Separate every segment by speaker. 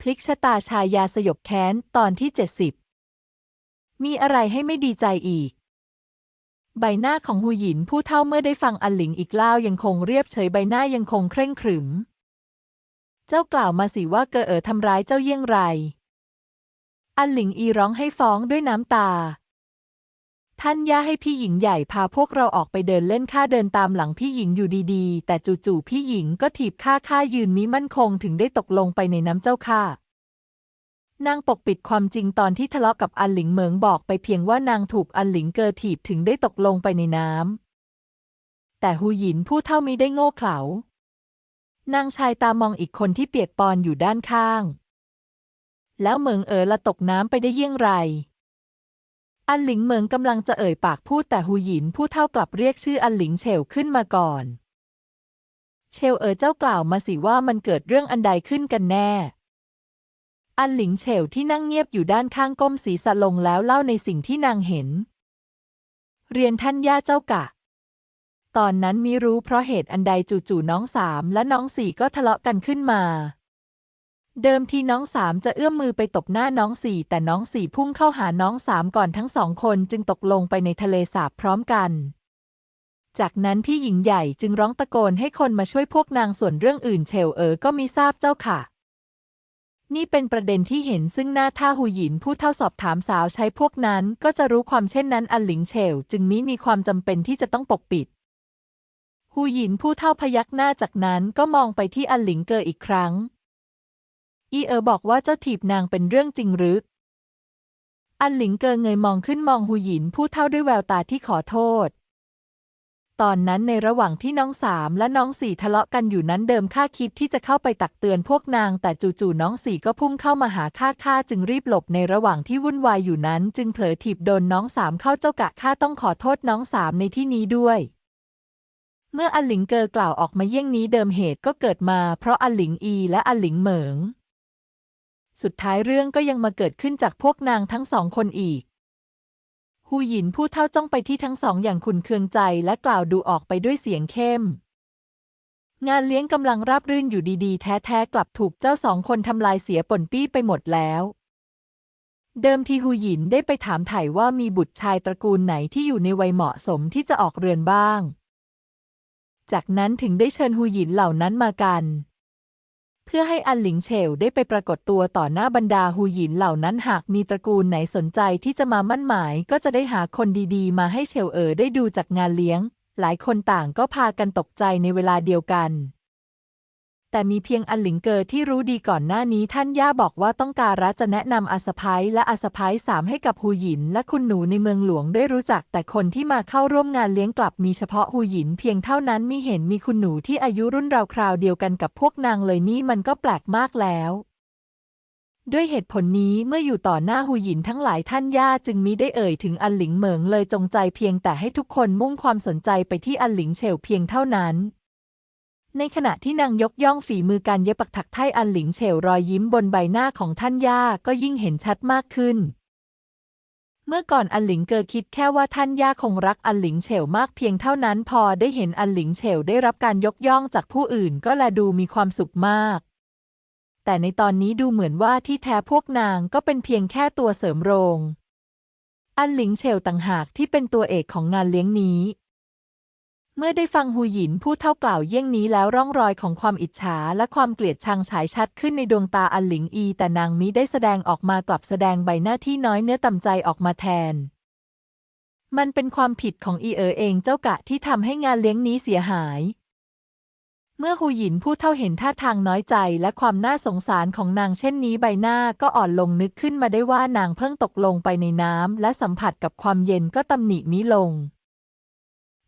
Speaker 1: พลิกชะตาชายาสยบแค้นตอนที่เจ็ดสิบมีอะไรให้ไม่ดีใจอีก ใบหน้าของหูหยินผู้เท่าเมื่อได้ฟังอันหลิงอีกเล่ายังคงเรียบเฉยใบหน้ายังคงเคร่งขรึม เจ้ากล่าวมาสิว่าเกอเอ๋อทำร้ายเจ้าเยี่ยงไร อันหลิงอีร้องให้ฟ้องด้วยน้ำตา ท่านย่าให้พี่หญิงใหญ่พาพวกเราออกไปเดินเล่นข้าเดินตามหลังพี่หญิงอยู่ดีๆ แต่จู่ๆพี่หญิงก็ถีบข้าข้ายืนมิมั่นคงถึงได้ตกลงไปในน้ำเจ้าค่ะนางปกปิดความจริงตอนที่ทะเลาะกับอันหลิงเหมิงบอกไปเพียงว่านางถูกอันหลิงเกอถีบถึงได้ตกลงไปในน้ำแต่หูหยินผู้เท่ามิได้โง่เขลานางชายตามองอีกคนที่เปียกปอนอยู่ด้านข้าง แล้วเหมิงเอ๋อละตกน้ำไปได้เยี่ยงไร อันหลิงเหมิงกำลังจะเอ่ยปากพูดแต่หูหยินผู้เท่ากลับเรียกชื่ออันหลิงเฉวขึ้นมาก่อน เชลเอ๋อเจ้ากล่าวมาสิว่ามันเกิดเรื่องอันใดขึ้นกันแน่ อันหลิงเฉวที่นั่งเงียบอยู่ด้านข้างก้มศีรษะลงแล้วเล่าในสิ่งที่นางเห็น เรียนท่านย่าเจ้ากะ ตอนนั้นมิรู้เพราะเหตุอันใดจู่ๆน้องสามและน้องสี่ก็ทะเลาะกันขึ้นมา เดิมทีน้องสามจะเอื้อมมือไปตบหน้าน้องสี่แต่น้องสี่พุ่งเข้าหาน้องสามก่อนทั้งสองคนจึงตกลงไปในทะเลสาบพร้อมกัน จากนั้นพี่หญิงใหญ่จึงร้องตะโกนให้คนมาช่วยพวกนางส่วนเรื่องอื่นเชลเอ๋อก็มิทราบเจ้าค่ะ นี่เป็นประเด็นที่เห็นซึ่งหน้าท่าหูหยินผู้เท่าสอบถามสาวใช้พวกนั้น ก็จะรู้ความเช่นนั้นอันหลิงเฉลจึงมิมีความจำเป็นที่จะต้องปกปิดหูหยินผู้เท่าพยักหน้าจากนั้นก็มองไปที่อันหลิงเกออีกครั้ง อีเอ๋อบอกว่าเจ้าถีบนางเป็นเรื่องจริงหรือ อันหลิงเกอเงยมองขึ้นมองหูหยินผู้เท่าด้วยแววตาที่ขอโทษ ตอนนั้นในระหว่างที่น้องสามและน้องสี่ทะเลาะกันอยู่นั้นเดิมข้าคิดที่จะเข้าไปตักเตือนพวกนาง แต่จู่ๆน้องสี่ก็พุ่งเข้ามาหาข้าข้าจึงรีบหลบในระหว่างที่วุ่นวายอยู่นั้น จึงเผลอถีบโดนน้องสามเข้าเจ้ากะข้าต้องขอโทษน้องสามในที่นี้ด้วยเมื่ออันหลิงเกอกล่าวออกมาเยี่ยงนี้เดิมเหตุก็เกิดมาเพราะอันหลิงอีและอันหลิงเหมิง สุดท้ายเรื่องก็ยังมาเกิดขึ้นจากพวกนางทั้งสองคนอีกฮูหยินผู้เท่าจ้องไปที่ทั้งสองอย่างขุนเคืองใจและกล่าวดูออกไปด้วยเสียงเข้ม งานเลี้ยงกำลังราบรื่นอยู่ดีๆ แท้ๆ กลับถูกเจ้าสองคนทำลายเสียป่นปี้ไปหมดแล้ว เดิมทีฮูหยินได้ไปถามไถ่ว่ามีบุตรชายตระกูลไหนที่อยู่ในวัยเหมาะสมที่จะออกเรือนบ้าง จากนั้นถึงได้เชิญฮูหยินเหล่านั้นมากัน พื่อให้อันหลิงเฉวได้ไปปรากฏตัวต่อหน้าบรรดาฮูหยินเหล่านั้นหากมีตระกูลไหนสนใจที่จะมามั่นหมาย ก็จะได้หาคนดีๆ มาให้เฉวเอ๋อได้ดูจากงานเลี้ยง หลายคนต่างก็พากันตกใจในเวลาเดียวกัน แต่มีเพียงอันหลิงเกอที่รู้ดีก่อนหน้านี้ท่านย่าบอกว่าต้องการจะแนะนำอาสะพ้ายและอาสะพ้ายสามให้กับฮูหยิน และคุณหนูในเมืองหลวงได้รู้จัก แต่คนที่มาเข้าร่วมงานเลี้ยงกลับมีเฉพาะฮูหยิน เพียงเท่านั้นมีเห็นมีคุณหนูที่อายุรุ่นราวคราวเดียวกันกับพวกนางเลยนี่มันก็แปลกมากแล้วด้วยเหตุผลนี้เมื่ออยู่ต่อหน้าฮูหยินทั้งหลายท่านย่าจึงมิได้เอ่ยถึงอันหลิงเหมิงเลยจงใจเพียงแต่ให้ทุกคนมุ่งความสนใจไปที่อันหลิงเฉวเพียงเท่านั้น ในขณะที่นางยกย่องฝีมือการเย็บปักถักไทอันหลิงเฉวรอยยิ้มบนใบหน้าของท่านย่าก็ยิ่งเห็นชัดมากขึ้น เมื่อก่อนอันหลิงเกอคิดแค่ว่าท่านย่าคงรักอันหลิงเฉวมากเพียงเท่านั้นพอได้เห็นอันหลิงเฉวได้รับการยกย่องจากผู้อื่นก็แลดูมีความสุขมาก แต่ในตอนนี้ดูเหมือนว่าที่แท้พวกนางก็เป็นเพียงแค่ตัวเสริมโรง อันหลิงเฉวต่างหากที่เป็นตัวเอกของงานเลี้ยงนี้ เมื่อได้ฟังฮูหยินพูดเท่ากล่าวเยี่ยงนี้แล้วร่องรอยของความอิจฉาและความเกลียดชังฉายชัดขึ้นในดวงตาอันหลิงอี แต่นางมิได้แสดงออกมากลับแสดงใบหน้าที่น้อยเนื้อต่ำใจออกมาแทน มันเป็นความผิดของอีเอ๋อเองเจ้ากะที่ทำให้งานเลี้ยงนี้เสียหาย เมื่อฮูหยินผู้เท่าเห็นท่าทางน้อยใจและความน่าสงสารของนางเช่นนี้ใบหน้าก็อ่อนลงนึกขึ้นมาได้ว่านางเพิ่งตกลงไปในน้ำและสัมผัสกับความเย็นก็ตำหนิมิลง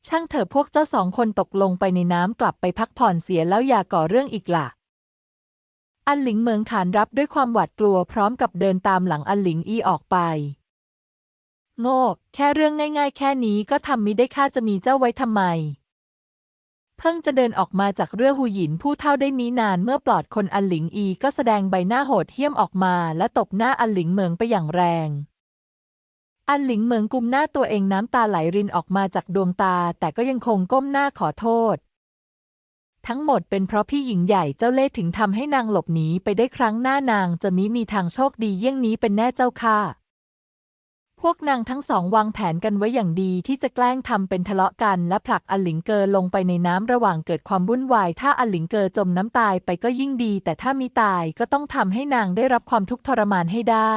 Speaker 1: ช่างเถอะพวกเจ้าสองคนตกลงไปในน้ำกลับไปพักผ่อนเสียแล้วอย่าก่อเรื่องอีกล่ะ อันหลิงเมืองขานรับด้วยความหวาดกลัวพร้อมกับเดินตามหลังอันหลิงอีออกไป โง่ แค่เรื่องง่าย ๆ แค่นี้ก็ทำมิได้ข้าจะมีเจ้าไว้ทำไม เพิ่งจะเดินออกมาจากเรือหูหยินผู้เท่าได้มีนานเมื่อปลอดคนอันหลิงอีก็แสดงใบหน้าโหดเหี้ยมออกมาและตบหน้าอันหลิงเมืองไปอย่างแรง อันหลิงเหมืองกุมหน้าตัวเองน้ำตาไหลรินออกมาจากดวงตา แต่ก็ยังคงก้มหน้าขอโทษ ทั้งหมดเป็นเพราะพี่หญิงใหญ่เจ้าเล่ห์ถึงทำให้นางหลบหนีไปได้ครั้งหน้านางจะมิมีทางโชคดีเยี่ยงนี้เป็นแน่เจ้าค่ะ พวกนางทั้งสองวางแผนกันไว้อย่างดีที่จะแกล้งทำเป็นทะเลาะกัน และผลักอลิงเกอลงไปในน้ำระหว่างเกิดความวุ่นวาย ถ้าอลิงเกอจมน้ำตายไปก็ยิ่งดี แต่ถ้ามีตายก็ต้องทำให้นางได้รับความทุกข์ทรมานให้ได้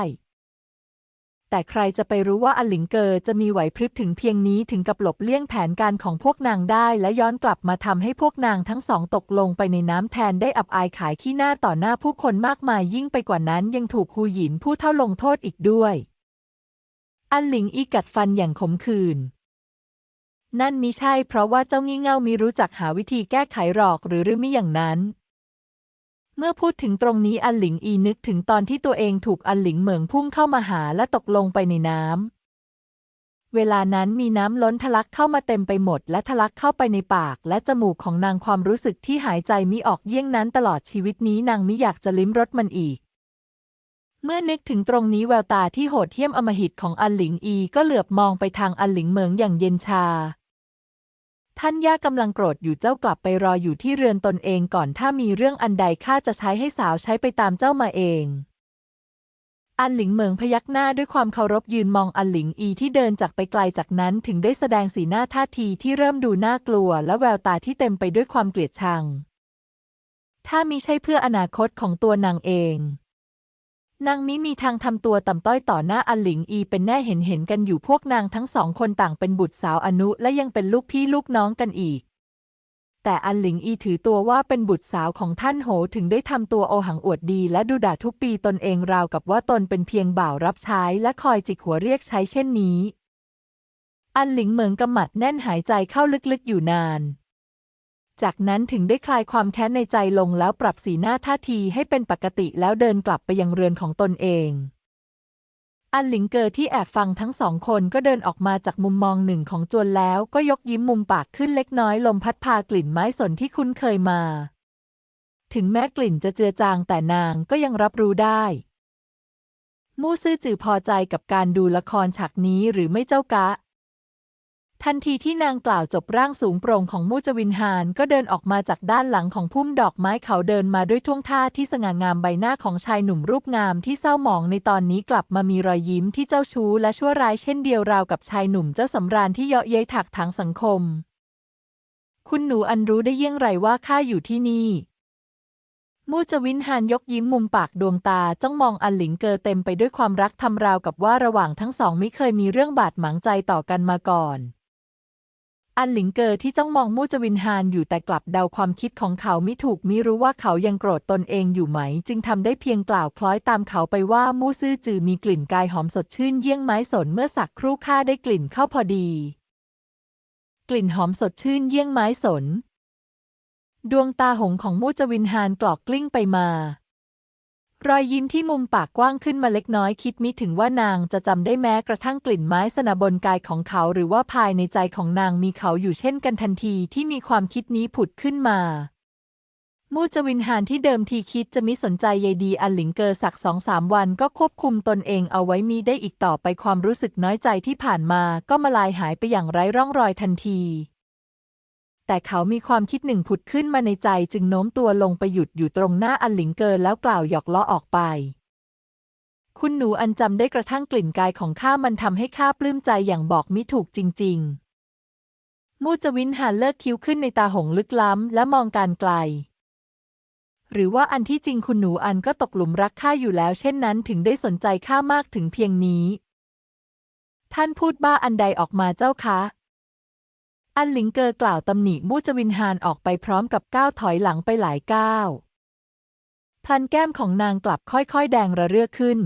Speaker 1: แต่ใครจะไปรู้ว่าอลิงเกอร์จะมีไหวพริบถึงเพียงนี้ถึงกับหลบเลี่ยงแผนการของพวกนางได้และย้อนกลับมาทำให้พวกนางทั้งสองตกลงไปในน้ำแทนได้อับอายขายขี้หน้าต่อหน้าผู้คนมากมายยิ่งไปกว่านั้นยังถูกฮูหยินผู้เท่าลงโทษอีกด้วยอันหลิงอีกัดฟันอย่างขมขื่นนั่นมิใช่เพราะว่าเจ้างี่เง่ามีรู้จักหาวิธีแก้ไขหรอกหรือหรือมิอย่างนั้น เมื่อพูดถึงตรงนี้อันหลิงอีนึกถึงตอนที่ตัวเองถูกอันหลิงเหมิงพุ่งเข้ามาหาและตกลงไปในน้ำ เวลานั้นมีน้ำล้นทะลักเข้ามาเต็มไปหมด และทะลักเข้าไปในปากและจมูกของนางความรู้สึกที่หายใจมิออกเยี่ยงนั้นตลอดชีวิตนี้นางมิอยากจะลิ้มรสมันอีก เมื่อนึกถึงตรงนี้แววตาที่โหดเหี้ยมอมหิตของอันหลิงอีก็เหลือบมองไปทางอันหลิงเหมิงอย่างเย็นชา ท่านย่ากำลังโกรธอยู่เจ้ากลับไปรออยู่ที่เรือนตนเองก่อนถ้ามีเรื่องอันใดข้าจะใช้ให้สาวใช้ไปตามเจ้ามาเอง อันหลิงเหมิงพยักหน้าด้วยความเคารพยืนมองอันหลิงอีที่เดินจากไปไกลจากนั้นถึงได้แสดงสีหน้าท่าทีที่เริ่มดูน่ากลัว และแววตาที่เต็มไปด้วยความเกลียดชัง ถ้ามิใช่เพื่ออนาคตของตัวนางเอง นางมิมีทางทำตัวต่ำต้อยต่อหน้าอันหลิงอีเป็นแน่เห็นเห็นกันอยู่พวกนางทั้งสองคนต่างเป็นบุตรสาวอนุและยังเป็นลูกพี่ลูกน้องกันอีก แต่อันหลิงอีถือตัวว่าเป็นบุตรสาวของท่านโหถึงได้ทำตัวโอหังอวดดีและดูด่าทุกปีตนเองราวกับว่าตนเป็นเพียงบ่าวรับใช้และคอยจิกหัวเรียกใช้เช่นนี้ อันหลิงเหมิงกำหมัดแน่นหายใจเข้าลึกๆอยู่นาน จากนั้นถึงได้คลายความแค้นในใจลงแล้วปรับสีหน้าท่าทีให้เป็นปกติแล้วเดินกลับไปยังเรือนของตนเอง อันหลิงเกอที่แอบฟังทั้งสองคนก็เดินออกมาจากมุมมองหนึ่งของจวนแล้วก็ยกยิ้มมุมปากขึ้นเล็กน้อยลมพัดพากลิ่นไม้สนที่คุ้นเคยมา ถึงแม้กลิ่นจะเจือจางแต่นางก็ยังรับรู้ได้ มู่ซื่อจือพอใจกับการดูละครฉากนี้หรือไม่เจ้ากะ ทันทีที่นางกล่าวจบร่างสูงโปร่งของมู่จวินหานก็เดินออกมาจากด้านหลังของพุ่มดอกไม้เขาเดินมาด้วยท่วงท่าที่สง่างามใบหน้าของชายหนุ่มรูปงามที่เศร้าหมองในตอนนี้กลับมามีรอยยิ้มที่เจ้าชู้และชั่วร้ายเช่นเดียวราวกับชายหนุ่มเจ้าสำราญที่เยาะเย้ยถักถางสังคม คุณหนูอันรู้ได้เยี่ยงไรว่าข้าอยู่ที่นี่มู่จวินหานยกยิ้มมุมปากดวงตาจ้องมองอันหลิงเกอเต็มไปด้วยความรักทำราวกับว่าระหว่างทั้งสองไม่เคยมีเรื่องบาดหมางใจต่อกันมาก่อน อันหลิงเกอที่จ้องมองมู่จวินฮานอยู่แต่กลับเดาความคิดของเขาไม่ถูกมิรู้ว่าเขายังโกรธตนเองอยู่ไหม จึงทำได้เพียงกล่าวคล้อยตามเขาไปว่ามู่ซื่อจือมีกลิ่นกายหอมสดชื่นเยี่ยงไม้สนเมื่อสักครู่ข้าได้กลิ่นเข้าพอดี กลิ่นหอมสดชื่นเยี่ยงไม้สน ดวงตาหงของมู่จวินฮานกรอกกลิ้งไปมา รอยยิ้มที่มุมปากกว้างขึ้นมาเล็กน้อยคิดมิถึงว่านางจะจำได้แม้กระทั่งกลิ่นไม้สนบนกายของเขาหรือว่าภายในใจของนางมีเขาอยู่เช่นกันทันทีที่มีความคิดนี้ผุดขึ้นมามูจวินหานที่เดิมทีคิดจะมิสนใจใยดีอันหลิงเกอสักสองสามวันก็ควบคุมตนเองเอาไว้มีได้อีกต่อไปความรู้สึกน้อยใจที่ผ่านมาก็มาลายหายไปอย่างไร้ร่องรอยทันที แต่เขามีความคิดหนึ่งผุดขึ้นมาในใจจึงโน้มตัวลงไปหยุดอยู่ตรงหน้าอันหลิงเกอแล้วกล่าวหยอกล้อออกไป คุณหนูอันจำได้กระทั่งกลิ่นกายของข้ามันทำให้ข้าปลื้มใจอย่างบอกมิถูกจริง ๆ มูจวินหันเลิกคิ้วขึ้นในตาหงลึกล้ำและมองการไกล หรือว่าอันที่จริงคุณหนูอันก็ตกหลุมรักข้าอยู่แล้ว เช่นนั้นถึงได้สนใจข้ามากถึงเพียงนี้ ท่านพูดบ้าอันใดออกมาเจ้าคะ อันหลิงเกอกล่าวตำหนิมู่จวินฮานออกไปพร้อมกับก้าวถอยหลังไปหลายก้าวพลันแก้มของนางกลับค่อยๆ แดงระเรื่อขึ้น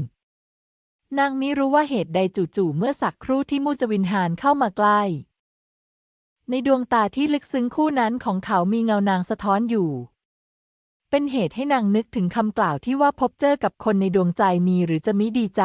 Speaker 1: นางมิรู้ว่าเหตุใดจู่ๆเมื่อสักครู่ที่มู่จวินฮานเข้ามาใกล้ ในดวงตาที่ลึกซึ้งคู่นั้นของเขามีเงานางสะท้อนอยู่ เป็นเหตุให้นางนึกถึงคำกล่าวที่ว่าพบเจอกับคนในดวงใจมีหรือจะมิดีใจ